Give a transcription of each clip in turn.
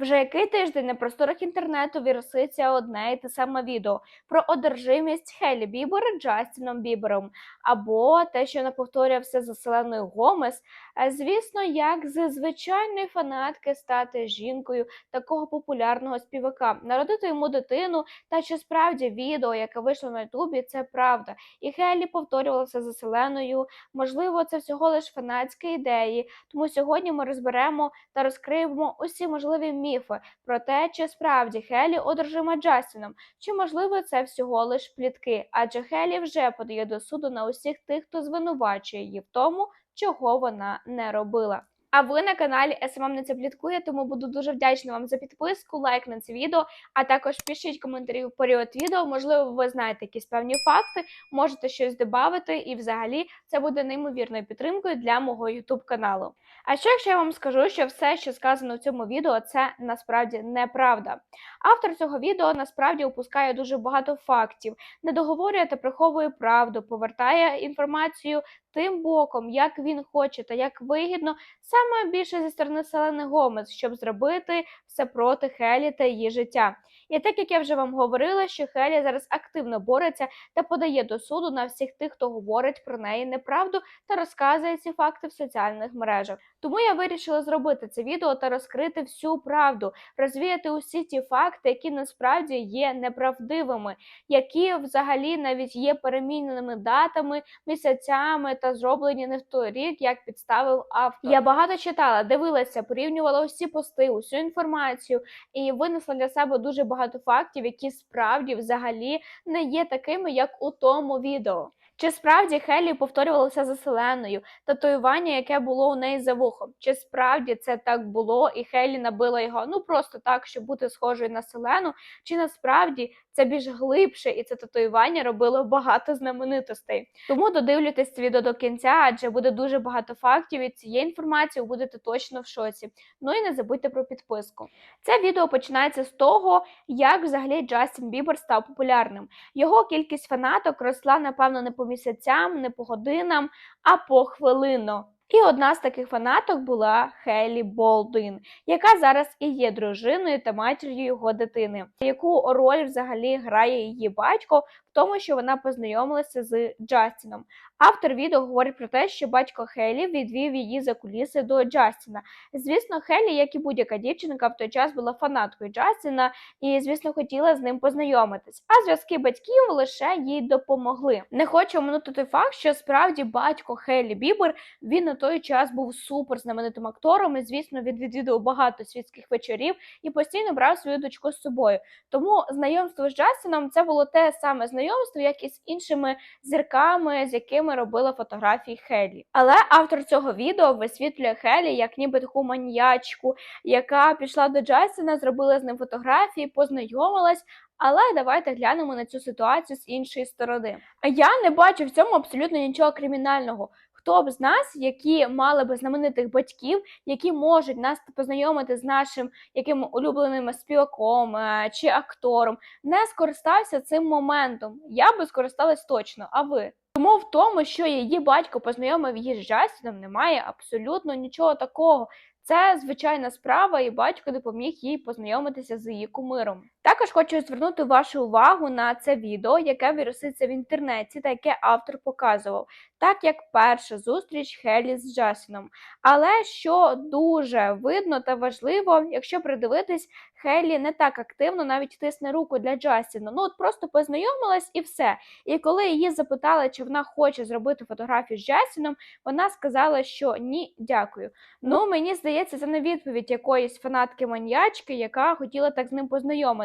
Вже який тиждень на просторах інтернету віруситься одне і те саме відео про одержимість Хелі Бібер Джастіном Бібером, або те, що не повторювався за Селеною Гомес. Е, Звісно, як з звичайної фанатки стати жінкою такого популярного співака, народити йому дитину, та чи справді відео, яке вийшло на Ютубі, це правда. І Хелі повторювалася за Селеною. Можливо, це всього лиш фанатські ідеї. Тому сьогодні ми розберемо та розкриємо усі можливі міфи про те, чи справді Хелі одержима Джастіном, чи можливо це всього лиш плітки, адже Хелі вже подає до суду на усіх тих, хто звинувачує її в тому, чого вона не робила. А ви на каналі СММ не це пліткує, тому буду дуже вдячна вам за підписку, лайк на це відео, а також пишіть коментарі в період відео. Можливо, ви знаєте якісь певні факти, можете щось додати, і взагалі це буде неймовірною підтримкою для мого YouTube каналу. А що якщо я вам скажу, що все, що сказано в цьому відео, це насправді неправда? Автор цього відео насправді опускає дуже багато фактів, не договорює та приховує правду, повертає інформацію тим боком, як він хоче та як вигідно, саме більше зі сторони Селени Гомес, щоб зробити все проти Хелі та її життя. І так як я вже вам говорила, що Хелі зараз активно бореться та подає до суду на всіх тих, хто говорить про неї неправду та розказує ці факти в соціальних мережах. Тому я вирішила зробити це відео та розкрити всю правду, розвіяти усі ті факти, які насправді є неправдивими, які взагалі навіть є переміненими датами, місяцями та зроблені не в той рік, як підставив автор. Я багато читала, дивилася, порівнювала усі пости, усю інформацію і винесла для себе дуже багато фактів, які справді взагалі не є такими, як у тому відео. Чи справді Хелі повторювалася за Селеною, татуювання, яке було у неї за вухом? Чи справді це так було, і Хелі набила його ну просто так, щоб бути схожою на Селену? Чи насправді це більш глибше, і це татуювання робило багато знаменитостей? Тому додивлюйтесь це відео до кінця, адже буде дуже багато фактів від цієї інформації, будете точно в шоці. Ну і не забудьте про підписку. Це відео починається з того, як взагалі Джастін Бібер став популярним. Його кількість фанаток росла, напевно, не по місяцям, не по годинам, а по хвилину. І одна з таких фанаток була Хелі Болдуін, яка зараз і є дружиною та матір'ю його дитини. Яку роль взагалі грає її батько тому, що вона познайомилася з Джастіном? Автор відео говорить про те, що батько Хелі відвів її за куліси до Джастіна. Звісно, Хелі, як і будь-яка дівчинка, в той час була фанаткою Джастіна і, звісно, хотіла з ним познайомитись. А зв'язки батьків лише їй допомогли. Не хочу оминути той факт, що справді батько Хелі Бібер він на той час був супер знаменитим актором. І, звісно, він відвідував багато світських вечорів і постійно брав свою дочку з собою. Тому знайомство з Джастіном це було те саме знайомство, як і з іншими зірками, з якими робила фотографії Хелі. Але автор цього відео висвітлює Хелі як ніби таку маніячку, яка пішла до Джастіна, зробила з ним фотографії, познайомилась. Але давайте глянемо на цю ситуацію з іншої сторони. Я не бачу в цьому абсолютно нічого кримінального. Хто б з нас, які мали би знаменитих батьків, які можуть нас познайомити з нашим яким улюбленим співаком е, чи актором, не скористався цим моментом. Я би скористалась точно. А ви? Тому в тому, що її батько познайомив її з Джастіном, немає абсолютно нічого такого. Це звичайна справа, і батько допоміг їй познайомитися з її кумиром. Також хочу звернути вашу увагу на це відео, яке віруситься в інтернеті та яке автор показував, так як перша зустріч Хелі з Джастіном. Але що дуже видно та важливо, якщо придивитись, Хелі не так активно навіть тисне руку для Джастіна. Ну от просто познайомилась і все. І коли її запитали, чи вона хоче зробити фотографію з Джастіном, вона сказала, що ні, дякую. Ну мені здається, це не відповідь якоїсь фанатки маньячки, яка хотіла так з ним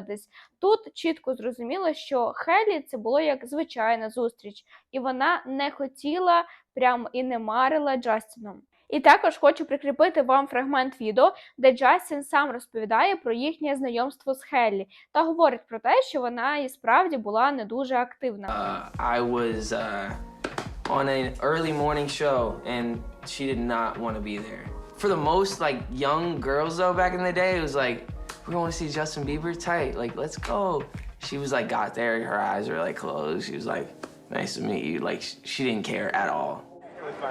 познайомитись. Тут чітко зрозуміло, що Хелі це було як звичайна зустріч, і вона не хотіла прям і не марила Джастіном. І також хочу прикріпити вам фрагмент відео, де Джастін сам розповідає про їхнє знайомство з Хеллі та говорить про те, що вона і справді була не дуже активна. Uh, I was uh, on an early morning show, and she did not want to be there. For the most like young girls though, back in the day, it was like, we want to see Justin Bieber tight, like let's go. She was like, got there, her eyes were like closed. She was like, nice to meet you. Like she didn't care at all.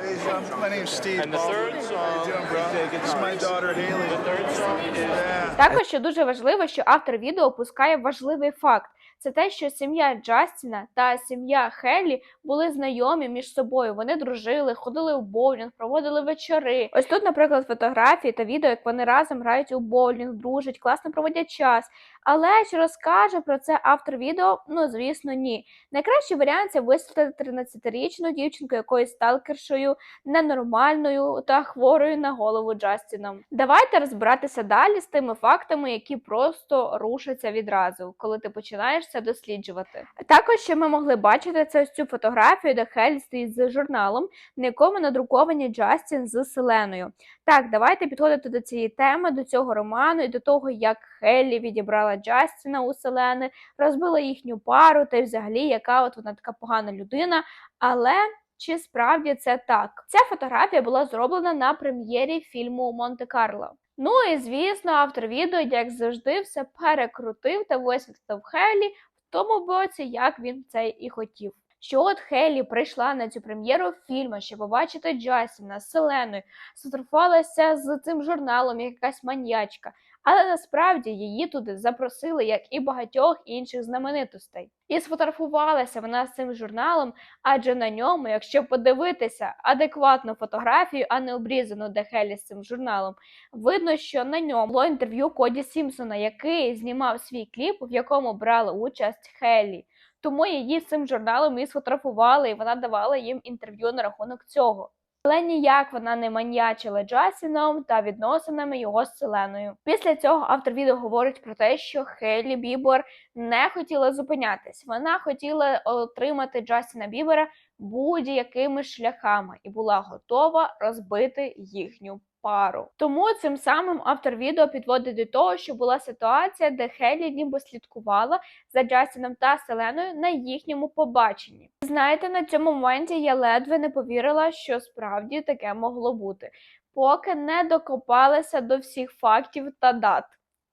Hey, Sean, my name's Steve. And the third How song, you doing, bro? This my daughter Haley. the third song is Yeah. Також що дуже важливо, що автор відео опускає важливий факт. Це те, що сім'я Джастіна та сім'я Хеллі були знайомі між собою. Вони дружили, ходили у боулінг, проводили вечори. Ось тут, наприклад, фотографії та відео, як вони разом грають у боулінг, дружать, класно проводять час. Але чи розкаже про це автор відео? Ну звісно, ні. Найкращий варіант це висвітлити 13-річну дівчинку якоюсь сталкершою, ненормальною та хворою на голову Джастіном. Давайте розбиратися далі з тими фактами, які просто рушаться відразу, коли ти починаєш це досліджувати. Також ще ми могли бачити це ось цю фотографію, де Хель стоїть з журналом, на якому надруковані Джастін з Селеною. Так, давайте підходити до цієї теми, до цього роману і до того, як Хеллі відібрала Джастіна у Селени, розбила їхню пару, та й взагалі, яка от вона така погана людина. Але чи справді це так? Ця фотографія була зроблена на прем'єрі фільму Монте-Карло. Ну і звісно, автор відео, як завжди, все перекрутив та висвітлив Хеллі в тому боці, як він це і хотів. Що от Хеллі прийшла на цю прем'єру фільму, щоб побачити Джастіна з Селеною, сфотографувалася з цим журналом, як якась маньячка. Але насправді її туди запросили, як і багатьох інших знаменитостей. І сфотографувалася вона з цим журналом, адже на ньому, якщо подивитися адекватну фотографію, а не обрізану де Хелі з цим журналом, видно, що на ньому було інтерв'ю Коді Сімпсона, який знімав свій кліп, в якому брала участь Хелі. Тому її з цим журналом і сфотографували, і вона давала їм інтерв'ю на рахунок цього. Але ніяк вона не маніячила Джасіном та відносинами його з Селеною. Після цього автор відео говорить про те, що Хейлі Бібор не хотіла зупинятись. Вона хотіла отримати Джастіна Бібера будь-якими шляхами і була готова розбити їхню пару. Тому цим самим автор відео підводить до того, що була ситуація, де Хелі ніби слідкувала за Джастіном та Селеною на їхньому побаченні. Знаєте, на цьому моменті я ледве не повірила, що справді таке могло бути, поки не докопалася до всіх фактів та дат.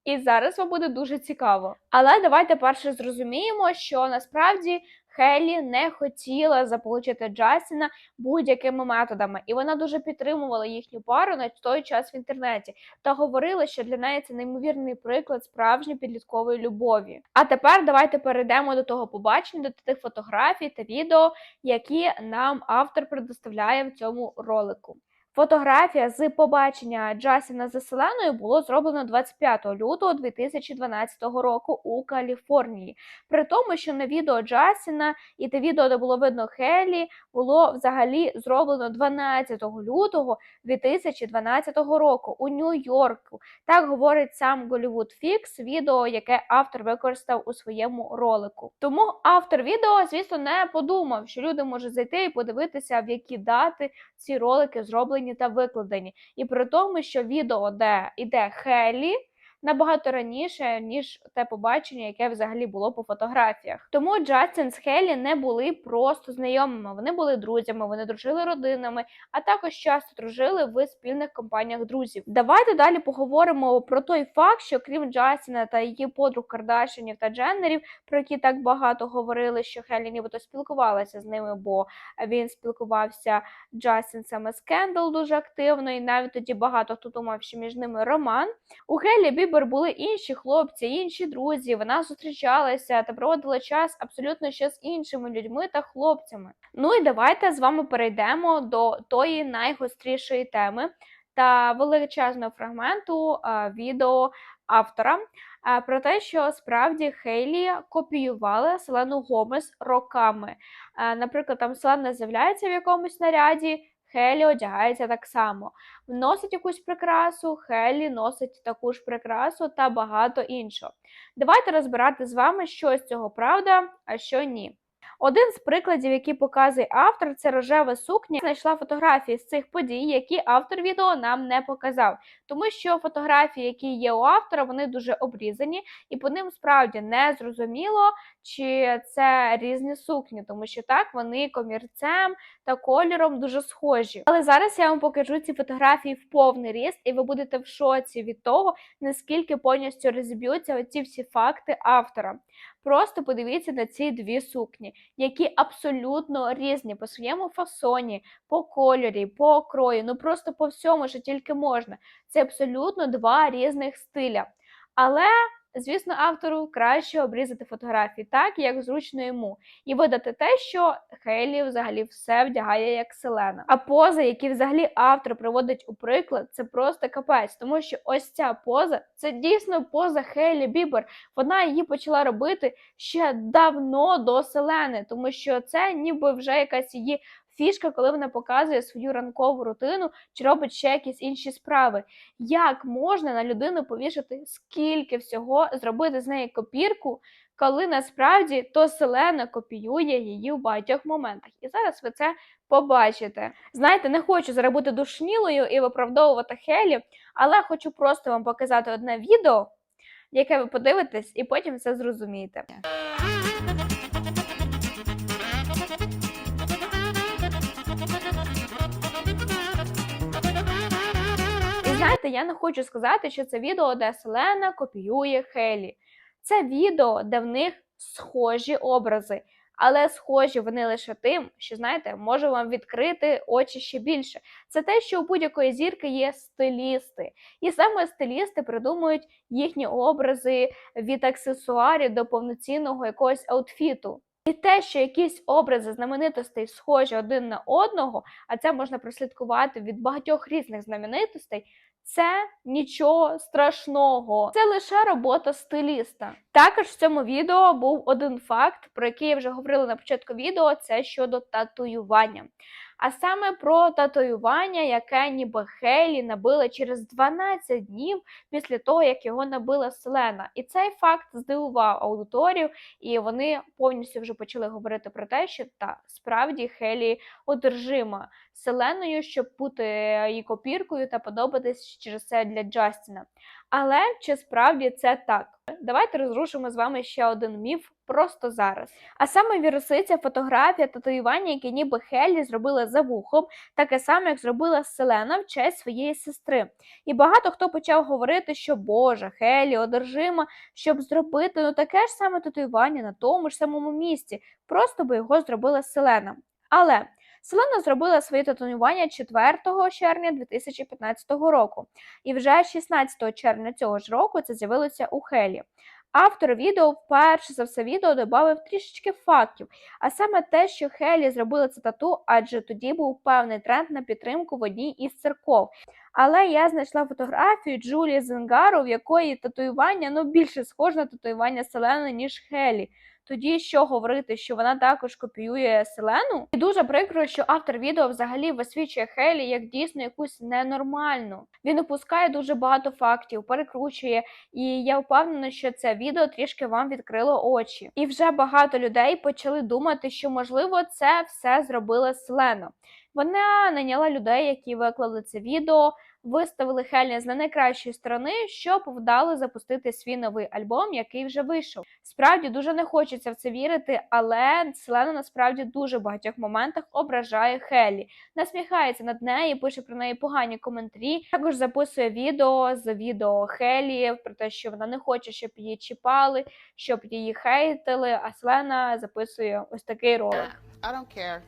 І зараз вам буде дуже цікаво. Але давайте перше зрозуміємо, що насправді Хелі не хотіла заполучити Джастіна будь-якими методами, і вона дуже підтримувала їхню пару на той час в інтернеті та говорила, що для неї це неймовірний приклад справжньої підліткової любові. А тепер давайте перейдемо до того побачення, до тих фотографій та відео, які нам автор предоставляє в цьому ролику. Фотографія з побачення Джастіна з Селеною було зроблено 25 лютого 2012 року у Каліфорнії. При тому, що на відео Джастіна і те відео, де було видно Хелі, було взагалі зроблено 12 лютого 2012 року у Нью-Йорку. Так говорить сам Голівуд Фікс, відео, яке автор використав у своєму ролику. Тому автор відео, звісно, не подумав, що люди можуть зайти і подивитися, в які дати ці ролики зроблені та викладені. І при тому, що відео, де йде Хелі, набагато раніше, ніж те побачення, яке взагалі було по фотографіях. Тому Джастін з Хелі не були просто знайомими, вони були друзями, вони дружили родинами, а також часто дружили в спільних компаніях друзів. Давайте далі поговоримо про той факт, що крім Джастіна та її подруг Кардашинів та Дженнерів, про які так багато говорили, що Хелі нібито спілкувалася з ними, бо він спілкувався Джастін саме з Кендал дуже активно, і навіть тоді багато хто думав, що між ними роман. У Хелі Бібер були інші хлопці, інші друзі. Вона зустрічалася та проводила час абсолютно ще з іншими людьми та хлопцями. Ну і давайте з вами перейдемо до тої найгострішої теми та величезного фрагменту е, відео автора е, про те, що справді Хейлі копіювала Селену Гомес роками. Е, Наприклад, там Селена з'являється в якомусь наряді. Хелі одягається так само, носить якусь прикрасу, Хелі носить таку ж прикрасу та багато іншого. Давайте розбирати з вами, що з цього правда, а що ні. Один з прикладів, який показує автор, це рожева сукня. Я Знайшла фотографії з цих подій, які автор відео нам не показав. Тому що фотографії, які є у автора, вони дуже обрізані, і по ним справді не зрозуміло, чи це різні сукні, тому що так вони комірцем та кольором дуже схожі. Але зараз я вам покажу ці фотографії в повний ріст, і ви будете в шоці від того, наскільки повністю розіб'ються оці всі факти автора. Просто подивіться на ці дві сукні. які абсолютно різні по своєму фасоні, по кольорі, по крою, ну просто по всьому, що тільки можна. Це абсолютно два різних стиля. Але, звісно, автору краще обрізати фотографії так, як зручно йому, і видати те, що Хейлі взагалі все вдягає як Селена. А пози, які взагалі автор приводить у приклад, це просто капець, тому що ось ця поза це дійсно поза Хейлі Бібер. Вона її почала робити ще давно до Селени, тому що це ніби вже якась її фішка, коли вона показує свою ранкову рутину чи робить ще якісь інші справи. Як можна на людину повішати скільки всього, зробити з неї копірку, коли насправді то Селена копіює її в багатьох моментах. І зараз ви це побачите. Знаєте, не хочу зараз бути душнілою і виправдовувати Хелі, але хочу просто вам показати одне відео, яке ви подивитесь, і потім все зрозумієте. Знаєте, я не хочу сказати, що це відео, де Селена копіює Хелі. Це відео, де в них схожі образи, але схожі вони лише тим, що знаєте, може вам відкрити очі ще більше. Це те, що у будь-якої зірки є стилісти, і саме стилісти придумують їхні образи від аксесуарів до повноцінного якогось аутфіту. І те, що якісь образи знаменитостей схожі один на одного, а це можна прослідкувати від багатьох різних знаменитостей, це нічого страшного. Це лише робота стиліста. Також в цьому відео був один факт, про який я вже говорила на початку відео, це щодо татуювання. А саме про татуювання, яке ніби Хейлі набила через 12 днів після того, як його набила Селена. І цей факт здивував аудиторію, і вони повністю вже почали говорити про те, що та справді Хелі одержима Селеною, щоб бути її копіркою та подобатись через це для Джастіна. Але чи справді це так? Давайте розрушимо з вами ще один міф просто зараз. А саме вірусиця, фотографія, татуювання, які ніби Хеллі зробила за вухом, таке саме, як зробила Селена в честь своєї сестри. І багато хто почав говорити, що Боже, Хеллі одержима, щоб зробити ну таке ж саме татуювання на тому ж самому місці, просто би його зробила Селена. Але Селена зробила своє татуювання 4 червня 2015 року, і вже 16 червня цього ж року це з'явилося у Хелі. Автор відео вперше за все відео додав трішечки фактів, а саме те, що Хелі зробила це тату, адже тоді був певний тренд на підтримку в одній із церков. Але я знайшла фотографію Джулії Зенгару, в якої татуювання ну більше схоже на татуювання Селени, ніж Хелі. Тоді що говорити, що вона також копіює Селену? І дуже прикро, що автор відео взагалі висвічує Хелі як дійсно якусь ненормальну. Він опускає дуже багато фактів, перекручує, і я впевнена, що це відео трішки вам відкрило очі. І вже багато людей почали думати, що можливо це все зробила Селена. Вона найняла людей, які виклали це відео, виставили Хелі з не найкращої сторони, щоб вдало запустити свій новий альбом, який вже вийшов. Справді дуже не хочеться в це вірити, але Селена насправді дуже в багатьох моментах ображає Хелі, насміхається над нею, пише про неї погані коментарі. Також записує відео з відео Хелі про те, що вона не хоче, щоб її чіпали, щоб її хейтили. А Селена записує ось такий ролик. I don't care.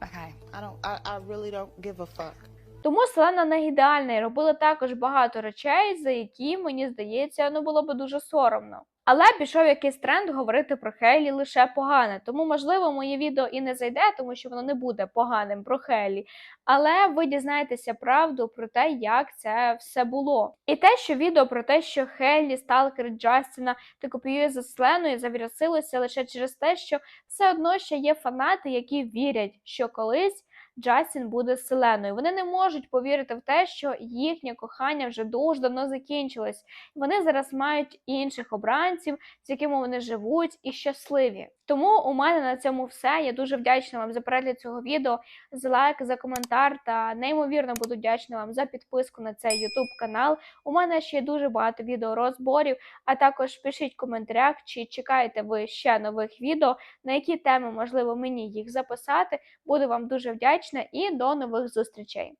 Okay. I don't. I, I really don't give a fuck. Тому Селена не ідеальна і робила також багато речей, за які, мені здається, ну було би дуже соромно. Але пішов якийсь тренд говорити про Хейлі лише погане. Тому, можливо, моє відео і не зайде, тому що воно не буде поганим про Хейлі. Але ви дізнаєтеся правду про те, як це все було. І те, що відео про те, що Хейлі, сталкер Джастіна та копіює за Селеною, завірусилося лише через те, що все одно ще є фанати, які вірять, що колись. Джастін буде з Селеною. Вони не можуть повірити в те, що їхнє кохання вже дуже давно закінчилось. Вони зараз мають інших обранців, з якими вони живуть і щасливі. Тому у мене на цьому все. Я дуже вдячна вам за перегляд цього відео, за лайк, за коментар та неймовірно буду вдячна вам за підписку на цей YouTube канал. У мене ще дуже багато відео розборів, а також пишіть в коментарях, чи чекаєте ви ще нових відео, на які теми можливо мені їх записати. Буду вам дуже вдячна і до нових зустрічей.